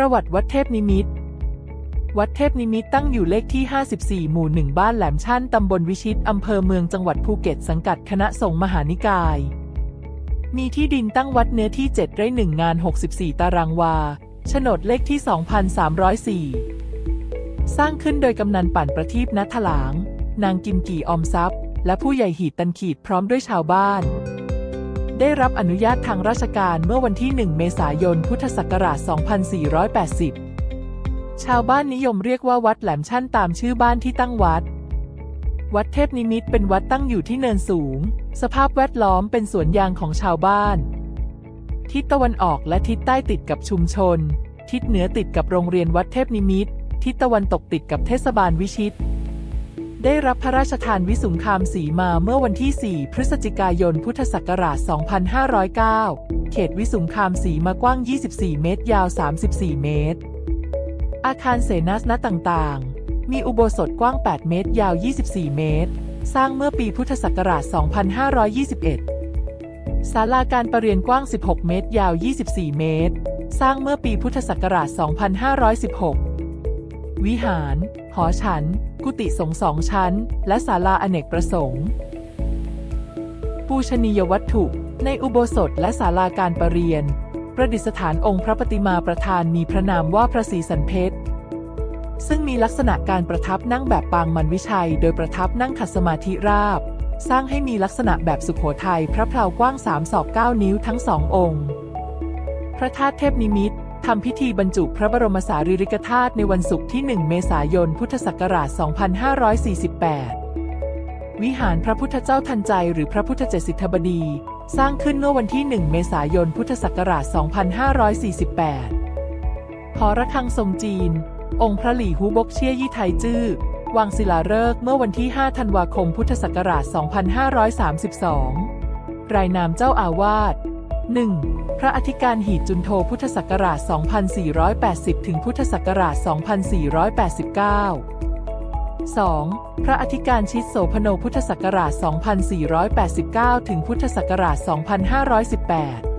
ประวัติวัดเทพนิมิต วัดเทพนิมิตตั้งอยู่เลขที่ 54 หมู่ 1 บ้านแหลมชั่น ตำบลวิชิต อำเภอเมืองจังหวัดภูเก็ต สังกัดคณะสงฆ์มหานิกาย มีที่ดินตั้งวัดเนื้อที่ 7 ไร่1งาน 64 ตารางวา โฉนดเลขที่ 2,304 สร้างขึ้นโดยกำนันปั่นประทีปนัทถลาง นางกิมกี่ออมทรัพย์ และผู้ใหญ่หีดตันขีดพร้อมด้วยชาวบ้าน ได้รับอนุญาตทางราชการเมื่อวันที่ 1 เมษายน พุทธศักราช 2480 ชาวบ้านนิยมเรียกว่าวัดแหลมชั่นตามชื่อบ้านที่ตั้งวัด วัดเทพนิมิตเป็นวัดตั้งอยู่ที่เนินสูง สภาพแวดล้อมเป็นสวนยางของชาวบ้าน ทิศตะวันออกและทิศใต้ติดกับชุมชน ทิศเหนือติดกับโรงเรียนวัดเทพนิมิต ทิศตะวันตกติดกับเทศบาลวิชิต ได้รับพระราชทานวิสุงคามสีมาเมื่อวันที่ 4 พฤศจิกายน พุทธศักราช 2509 เขตวิสุงคามสีมากว้าง 24 เมตร ยาว 34 เมตร อาคารเสนาสนะต่างๆ มีอุโบสถกว้าง 8 เมตร ยาว 24 เมตร สร้างเมื่อปีพุทธศักราช 2521 ศาลาการประเรียนกว้าง 16 เมตร ยาว 24 เมตร สร้างเมื่อปีพุทธศักราช 2516 วิหาร หอฉัน กุฏิสงฆ์สองชั้น และศาลาอเนกประสงค์ ปูชนียวัตถุ ในอุโบสถและศาลาการประเรียน ประดิษฐานองค์พระปฏิมาประธานมีพระนามว่าพระศรีสันเพชรซึ่งมีลักษณะการประทับนั่งแบบปางมันวิชัย โดยประทับนั่งขัดสมาธิราบ สร้างให้มีลักษณะแบบสุขโขทัยพระเพลากว้างสามศอกเก้านิ้วทั้งสององค์ พระธาตุเทพนิมิตร ทำพิธีบรรจุพระบรมสารีริกธาตุในวันศุกร์ที่ 1 เมษายน พุทธศักราช 2548 วิหารพระพุทธเจ้าทันใจหรือพระพุทธเจสิทธบดี สร้างขึ้นเมื่อวันที่ 1 เมษายน พุทธศักราช 2548 หอระฆังทรงจีน องค์พระหลี่ฮูบกเชี่ยยี่ไทจื้อวางศิลาฤกษ์เมื่อวันที่ 5 ธันวาคม พุทธศักราช 2532 รายนามเจ้าอาวาส 1. พระอธิการหีดจุนโทพุทธศักราช 2480 ถึงพุทธศักราช 2489 2. พระอธิการชิดโสพโนพุทธศักราช 2489 ถึงพุทธศักราช 2518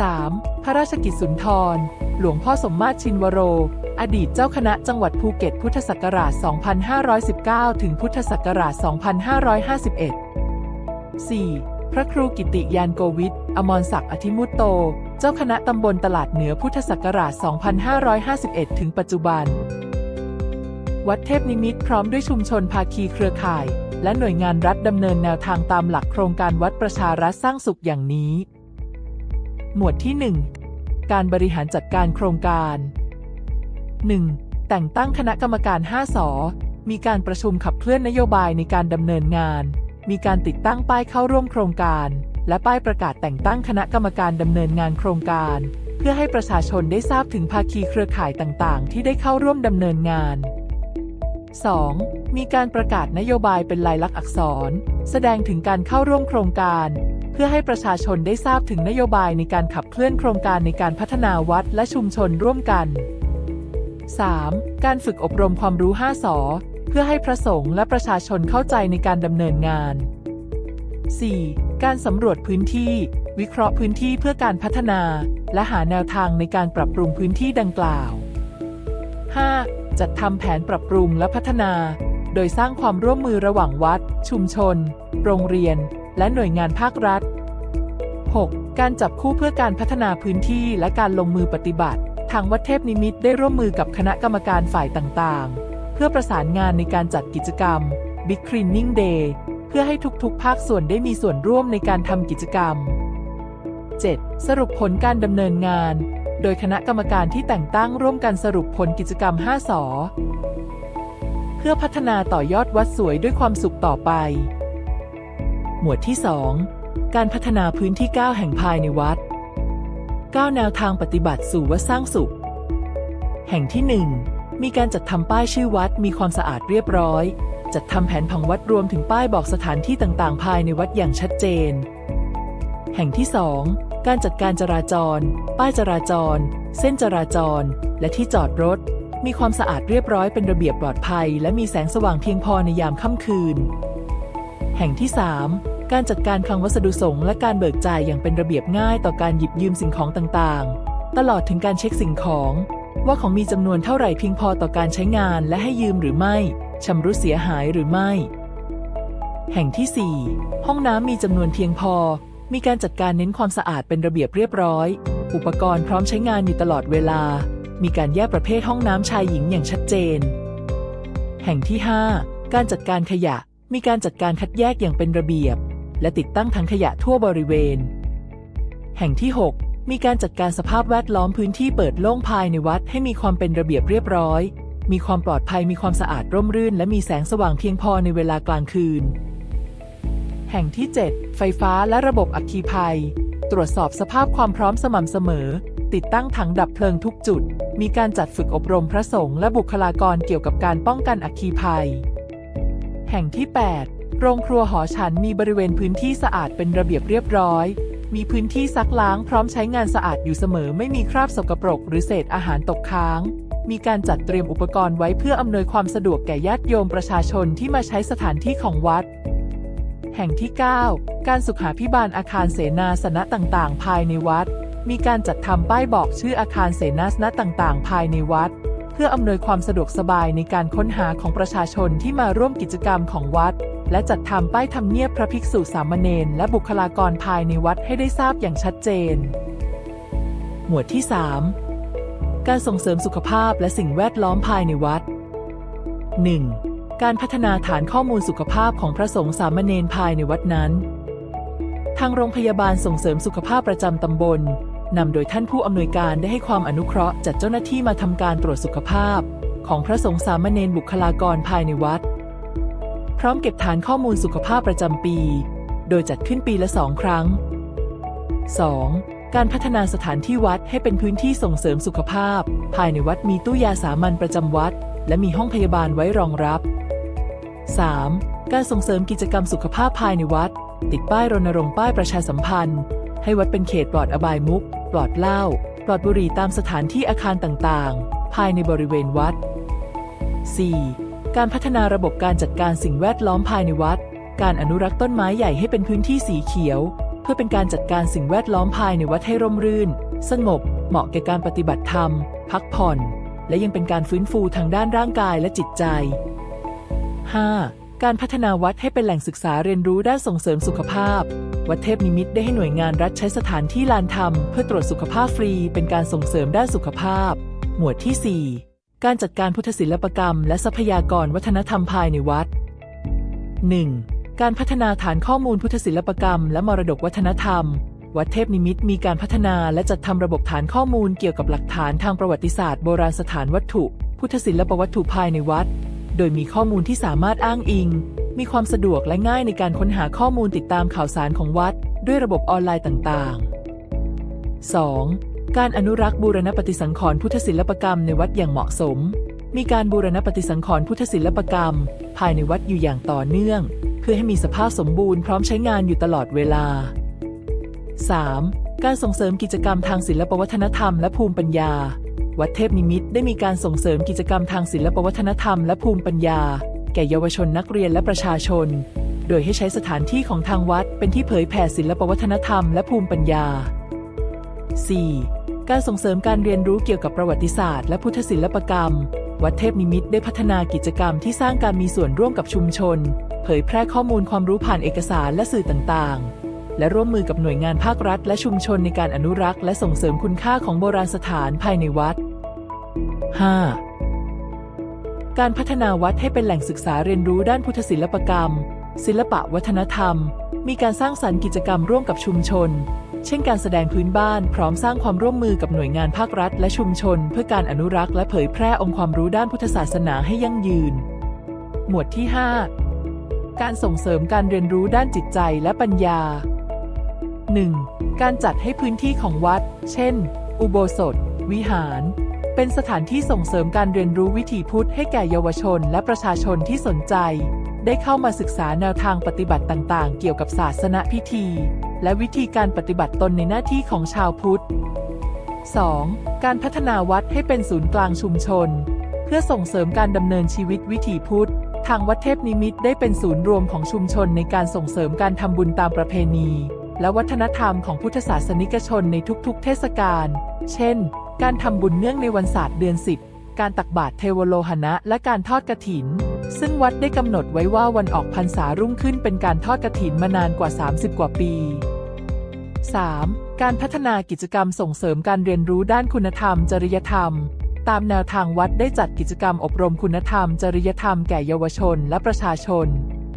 3. พระราชกิจสุนทร หลวงพ่อสมมาตรชินวโร อดีตเจ้าคณะจังหวัดภูเก็ตพุทธศักราช 2519 ถึงพุทธศักราช 2551 4. พระครูกิติยานโกวิทอมรศักดิ์อธิมุตโต เจ้าคณะตำบลตลาดเหนือพุทธศักราช 2551 ถึงปัจจุบัน วัดเทพนิมิตพร้อมด้วยชุมชนภาคีเครือข่าย และหน่วยงานรัฐดำเนินแนวทางตามหลักโครงการวัดประชารัฐสร้างสุขอย่างนี้ หมวดที่ 1 การบริหารจัดการโครงการ 1. แต่งตั้งคณะกรรมการ 5สอมีการประชุมขับเคลื่อนนโยบายในการดำเนินงาน มีการติดตั้งป้ายเข้าร่วมโครงการ และป้ายประกาศแต่งตั้งคณะกรรมการดำเนินงานโครงการ เพื่อให้ประชาชนได้ทราบถึงภาคีเครือข่ายต่างๆ ที่ได้เข้าร่วมดำเนินงาน 2. มีการประกาศนโยบายเป็นลายลักษณ์อักษร แสดงถึงการเข้าร่วมโครงการ เพื่อให้ประชาชนได้ทราบถึงนโยบายในการขับเคลื่อนโครงการในการพัฒนาวัดและชุมชนร่วมกัน 3. การฝึกอบรมความรู้ 5สอ เพื่อให้พระสงฆ์และประชาชนเข้าใจในการดำเนินงาน 4. การสำรวจพื้นที่ วิเคราะห์พื้นที่เพื่อการพัฒนา และหาแนวทางในการปรับปรุงพื้นที่ดังกล่าว 5. จัดทำแผนปรับปรุงและพัฒนา โดยสร้างความร่วมมือระหว่างวัด ชุมชน โรงเรียน และหน่วยงานภาครัฐ 6. การจับคู่เพื่อการพัฒนาพื้นที่และการลงมือปฏิบัติ ทางวัดเทพนิมิตได้ร่วมมือกับคณะกรรมการฝ่ายต่างๆ พื่อประสานงานในการจัดกิจกรรม Big Cleaning Day เพื่อให้ทุกๆ ภาคส่วนได้มีส่วนร่วมในการทำกิจกรรม 7. สรุปผลการดำเนินงาน โดยคณะกรรมการที่แต่งตั้งร่วมกันสรุปผลกิจกรรม 5 สอ เพื่อพัฒนาต่อยอดวัดสวยด้วยความสุขต่อไป หมวดที่ 2 การพัฒนาพื้นที่ 9 แห่งภายในวัด 9 แนวทางปฏิบัติสู่วัดสร้างสุข แห่งที่ 1 มีการจัดทำป้ายชื่อวัดมีความสะอาดเรียบร้อย จัดทำแผนผังวัดรวมถึงป้ายบอกสถานที่ต่างๆ ภายในวัดอย่างชัดเจน แห่งที่ 2 การจัดการจราจร ป้ายจราจร เส้นจราจร และที่จอดรถ มีความสะอาดเรียบร้อยเป็นระเบียบปลอดภัย และมีแสงสว่างเพียงพอในยามค่ำคืน แห่งที่ 3 การจัดการคลังวัสดุสงฆ์และการเบิกจ่ายอย่างเป็นระเบียบง่ายต่อการหยิบยืมสิ่งของต่างๆ ตลอดถึงการเช็คสิ่งของ ว่าของมีจำนวนเท่าไหร่เพียงพอต่อการใช้งานและให้ยืมหรือไม่ชำรุดเสียหายหรือไม่ แห่งที่ 4 ห้องน้ำมีจำนวนเพียงพอ มีการจัดการเน้นความสะอาดเป็นระเบียบเรียบร้อย อุปกรณ์พร้อมใช้งานอยู่ตลอดเวลา มีการแยกประเภทห้องน้ำชายหญิงอย่างชัดเจน แห่งที่ 5 การจัดการขยะ มีการจัดการคัดแยกอย่างเป็นระเบียบ และติดตั้งถังขยะทั่วบริเวณ แห่งที่ 6 มีการจัดการสภาพแวดล้อมพื้นที่เปิดโล่งภายในวัดให้มีความเป็นระเบียบเรียบร้อย มีความปลอดภัยมีความสะอาดร่มรื่น และมีแสงสว่างเพียงพอในเวลากลางคืน แห่งที่ 7 ไฟฟ้าและระบบอัคคีภัย ตรวจสอบสภาพความพร้อมสม่ำเสมอ ติดตั้งถังดับเพลิงทุกจุด มีการจัดฝึกอบรมพระสงฆ์และบุคลากรเกี่ยวกับการป้องกันอัคคีภัย แห่งที่ 8 โรงครัวหอฉันมีบริเวณพื้นที่สะอาดเป็นระเบียบเรียบร้อย มีพื้นที่ซักล้างพร้อมใช้งานสะอาดอยู่เสมอไม่มีคราบสกปรกหรือเศษอาหารตกค้าง มีการจัดเตรียมอุปกรณ์ไว้เพื่ออำนวยความสะดวกแก่ญาติโยมประชาชนที่มาใช้สถานที่ของวัด แห่งที่ 9 การสุขาพิบาลอาคารเสนาสนะต่างๆ ภายในวัด มีการจัดทำป้ายบอกชื่ออาคารเสนาสนะต่างๆ ภายในวัด เพื่ออำนวยความสะดวกสบายในการค้นหาของประชาชนที่มาร่วมกิจกรรมของวัด และจัดทำป้ายทำเนียบพระภิกษุสามเณรและบุคลากรภายในวัดให้ได้ทราบอย่างชัดเจน หมวดที่ 3 การส่งเสริมสุขภาพและสิ่งแวดล้อมภายในวัด 1. การพัฒนาฐานข้อมูลสุขภาพของพระสงฆ์สามเณรภายในวัดนั้น ทางโรงพยาบาลส่งเสริมสุขภาพประจำตำบลนำโดยท่านผู้อำนวยการได้ให้ความอนุเคราะห์จัดเจ้าหน้าที่มาทำการตรวจสุขภาพ ของพระสงฆ์สามเณรบุคลากรภายในวัด พร้อมเก็บฐานข้อมูลสุขภาพประจำปี โดยจัดขึ้นปีละสองครั้ง 2. การพัฒนาสถานที่วัดให้เป็นพื้นที่ส่งเสริมสุขภาพ ภายในวัดมีตู้ยาสามัญประจำวัด และมีห้องพยาบาลไว้รองรับ 3. การส่งเสริมกิจกรรมสุขภาพภายในวัด ติดป้ายรณรงค์ป้ายประชาสัมพันธ์ ให้วัดเป็นเขตปลอดอบายมุก ปลอดเหล้า ปลอดบุหรี่ตามสถานที่อาคารต่างๆ ภายในบริเวณวัด 4. การพัฒนาระบบการจัดการสิ่งแวดล้อมภายในวัด การอนุรักษ์ต้นไม้ใหญ่ให้เป็นพื้นที่สีเขียว เพื่อเป็นการจัดการสิ่งแวดล้อมภายในวัดให้ร่มรื่น สงบ เหมาะแก่การปฏิบัติธรรม พักผ่อน และยังเป็นการฟื้นฟูทางด้านร่างกายและจิตใจ 5. การพัฒนาวัดให้เป็นแหล่งศึกษาเรียนรู้ด้านส่งเสริมสุขภาพ วัดเทพนิมิตได้ให้หน่วยงานรัฐใช้สถานที่ลานธรรม เพื่อตรวจสุขภาพฟรี เป็นการส่งเสริมด้านสุขภาพ หมวดที่ 4 การจัดการพุทธศิลปกรรม และทรัพยากรวัฒนธรรมภายในวัด 1. การพัฒนาฐานข้อมูลพุทธศิลปกรรม และมรดกวัฒนธรรม วัดเทพนิมิตมีการพัฒนาและจัดทำระบบฐานข้อมูลเกี่ยวกับหลักฐานทางประวัติศาสตร์โบราณสถานวัตถุ พุทธศิลปวัตถุภายในวัด โดยมีข้อมูลที่สามารถอ้างอิง มีความสะดวกและง่ายในการค้นหาข้อมูลติดตามข่าวสารของวัด ด้วยระบบออนไลน์ต่างๆ 2. การอนุรักษ์บูรณปฏิสังขรณ์พุทธศิลปกรรมในวัดอย่างเหมาะสม มีการบูรณปฏิสังขรณ์พุทธศิลปกรรม ภายในวัดอยู่อย่างต่อเนื่อง เพื่อให้มีสภาพสมบูรณ์พร้อมใช้งานอยู่ตลอดเวลา 3. การส่งเสริมกิจกรรมทางศิลปวัฒนธรรมและภูมิปัญญา วัดเทพนิมิตได้มีการส่งเสริมกิจกรรมทางศิลปวัฒนธรรมและภูมิปัญญา แก่เยาวชนนักเรียนและประชาชน โดยให้ใช้สถานที่ของทางวัดเป็นที่เผยแผ่ศิลปวัฒนธรรมและภูมิปัญญา 4. การส่งเสริมการเรียนรู้เกี่ยวกับประวัติศาสตร์และพุทธศิลปกรรม วัดเทพนิมิตได้พัฒนากิจกรรมที่สร้างการมีส่วนร่วมกับชุมชน เผยแพร่ข้อมูลความรู้ผ่านเอกสารและสื่อต่างๆ และร่วมมือกับหน่วยงานภาครัฐ และชุมชนในการอนุรักษ์และส่งเสริมคุณค่าของโบราณสถานภายในวัด 5. การพัฒนาวัดให้เป็นแหล่งศึกษาเรียนรู้ด้านพุทธศิลปกรรม ศิลปะวัฒนธรรม มีการสร้างสรรค์กิจกรรมร่วมกับชุมชน เช่นการแสดงพื้นบ้านพร้อมสร้างความร่วมมือกับหน่วยงานภาครัฐ และชุมชน เพื่อการอนุรักษ์และเผยแพร่องค์ความรู้ด้านพุทธศาสนาให้ยั่งยืน หมวดที่ 5 การส่งเสริมการเรียนรู้ด้านจิตใจและปัญญา 1. การจัดให้พื้นที่ของวัด เช่น อุโบสถ วิหาร เป็นสถานที่ส่งเสริมการเรียนรู้วิถีพุทธให้แก่เยาวชน และประชาชนที่สนใจ ได้เข้ามาศึกษาแนวทางปฏิบัติต่างๆ เกี่ยวกับศาสนพิธี และวิธีการปฏิบัติตนในหน้าที่ของชาวพุทธ 2. การพัฒนาวัดให้เป็นศูนย์กลางชุมชน เพื่อส่งเสริมการดำเนินชีวิตวิถีพุทธ ทางวัดเทพนิมิตได้เป็นศูนย์รวมของชุมชนในการส่งเสริมการทำบุญตามประเพณี และวัฒนธรรมของพุทธศาสนิกชนในทุกๆ เทศกาล เช่น การทำบุญเนื่องในวันศาสตร์เดือนสิบการตักบาตรเทวโลหณะ และการทอดกระถิน ซึ่งวัดได้กำหนดไว้ว่าวันออกพรรษารุ่งขึ้นเป็นการทอดกระถินมานานกว่า 30 กว่าปี 3. การพัฒนากิจกรรมส่งเสริมการเรียนรู้ด้านคุณธรรม จริยธรรม ตามแนวทางวัดได้จัดกิจกรรมอบรมคุณธรรม จริยธรรมแก่เยาวชนและประชาชน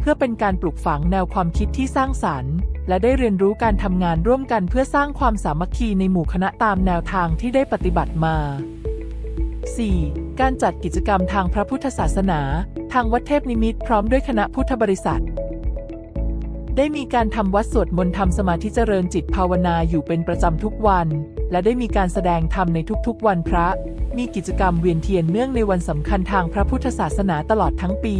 เพื่อเป็นการปลูกฝังแนวความคิดที่สร้างสรรค์ และได้เรียนรู้การทำงานร่วมกันเพื่อสร้างความสามัคคีในหมู่คณะตามแนวทางที่ได้ปฏิบัติมา 4. การจัดกิจกรรมทางพระพุทธศาสนา ทางวัดเทพนิมิตพร้อมด้วยคณะพุทธบริษัท ได้มีการทำวัดสวดมนต์ทำสมาธิเจริญจิตภาวนาอยู่เป็นประจำทุกวัน และได้มีการแสดงธรรมในทุกๆ วันพระ มีกิจกรรมเวียนเทียนเนื่องในวันสำคัญทางพระพุทธศาสนาตลอดทั้งปี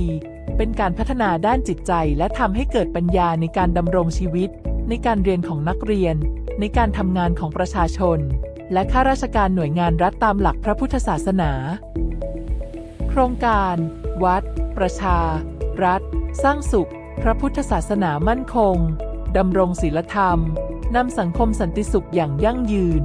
เป็นการพัฒนาด้านจิตใจและทำให้เกิดปัญญาในการดำรงชีวิต ในการเรียนของนักเรียน ในการทำงานของประชาชนและข้าราชการหน่วยงานรัฐตามหลักพระพุทธศาสนา ครงการ วัด ประชา รัฐ สร้างสุข พระพุทธศาสนามั่นคง ดำรงศีลธรรม นำสังคมสันติสุขอย่างยั่งยืน